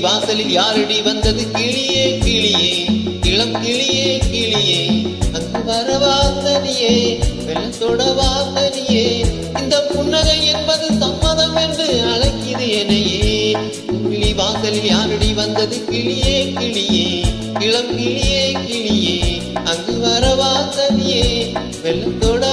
வாசலில் யாரடி வந்தது? கிளியே கிளியே இளம் கிளியே என் தொடவாசனியே இந்த புன்னகை என்பது சம்மதம் என்று அழைக்குது என்னையே. கிளி வாசலில் யாரடி வந்தது? கிளியே கிளியே. இளம் கிளியே கிளியே. அங்கு வர வாசனியே வெள்ளத்தோட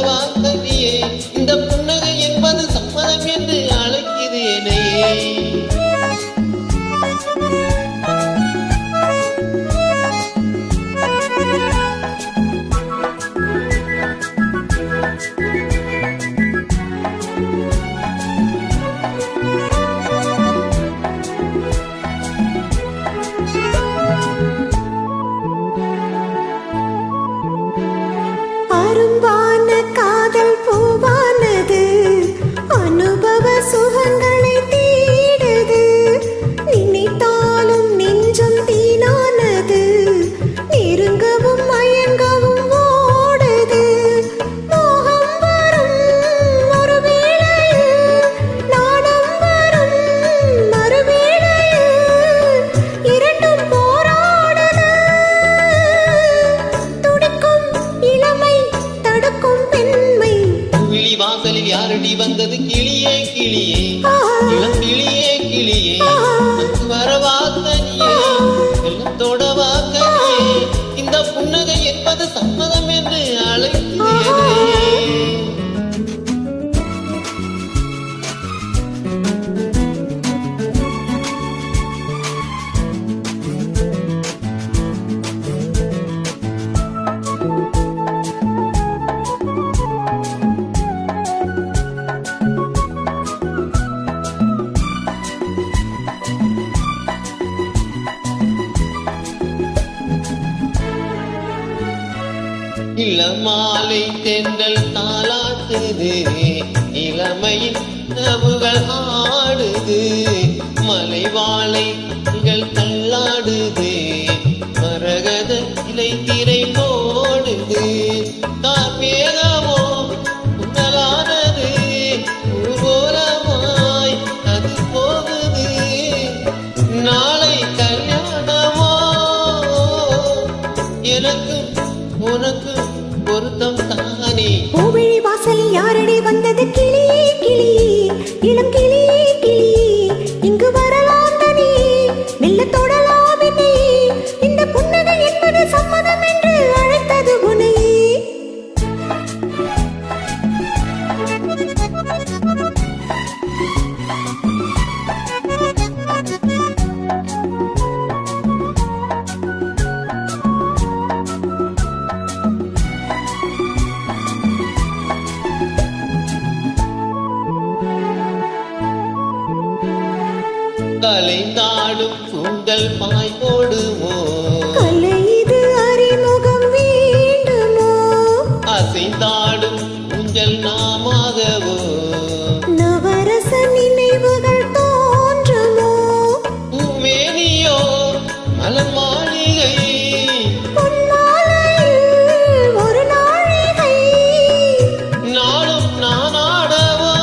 தேடி வந்தது கிளியே கிளியே. இளமாலை தென்றல் தாளாத்துது இளமையின் நவுகள் ஆடுது. மலைவாளை கலைந்தாடும் கூந்தல் பாய் போடுவோ. கலைது அறிமுகம் வேண்டுமோ? அசைந்தாடும் ஊஞ்சல் நாமாகவோ. நவரச நினைவுகள் தோன்றமோ? மேனியோ மலர் மாளிகை நானும் நானாடவோ